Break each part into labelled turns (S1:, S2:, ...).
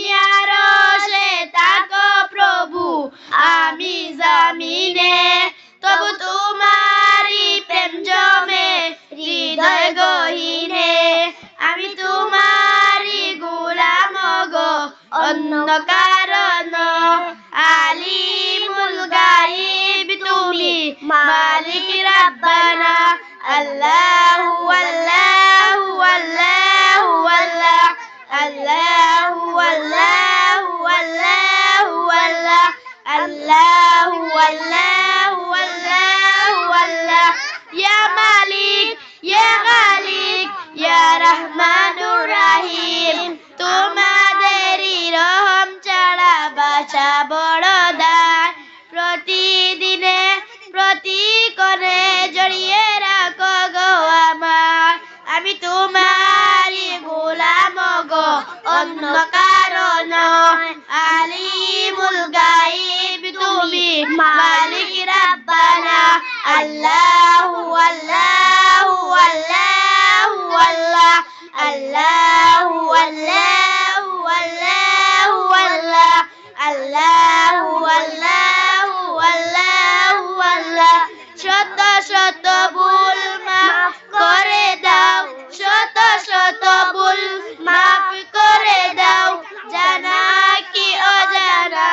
S1: তুমি আরও সে তাকো প্রভু, আমি জামিনে। তবু প্রেম জমে, হৃদয় গহীনে। আমি তোমারি গোলাম গো, অন্য কারণ। আলিমুল গাইব তুমি, মালিক রাব্বানা। আল্লাহু আল্লাহু আল্লাহু, আল্লাহ, আল্লাহু। বড় দায় প্রতিদিনে প্রতি করে জড়িয়ে রাখো গো আমার। আমি তোমারই গোলাম গো, অন্য কারণ আলিমুল গাইব তুমি মালিক রাব্বানা। আল্লাহু শত শত ভুল মাফ করে দাও। শত শত ভুল মাফ করে দাও। জানা কি অজানা?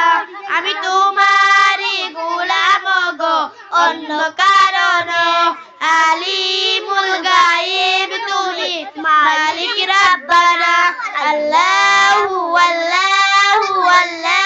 S1: আমি তোমারই গোলাম গো, অন্য কারণ। আলিমুল গায়েব তুমি মালিক রাব্বানা। আল্লাহু আল্লাহু, আল্লাহ।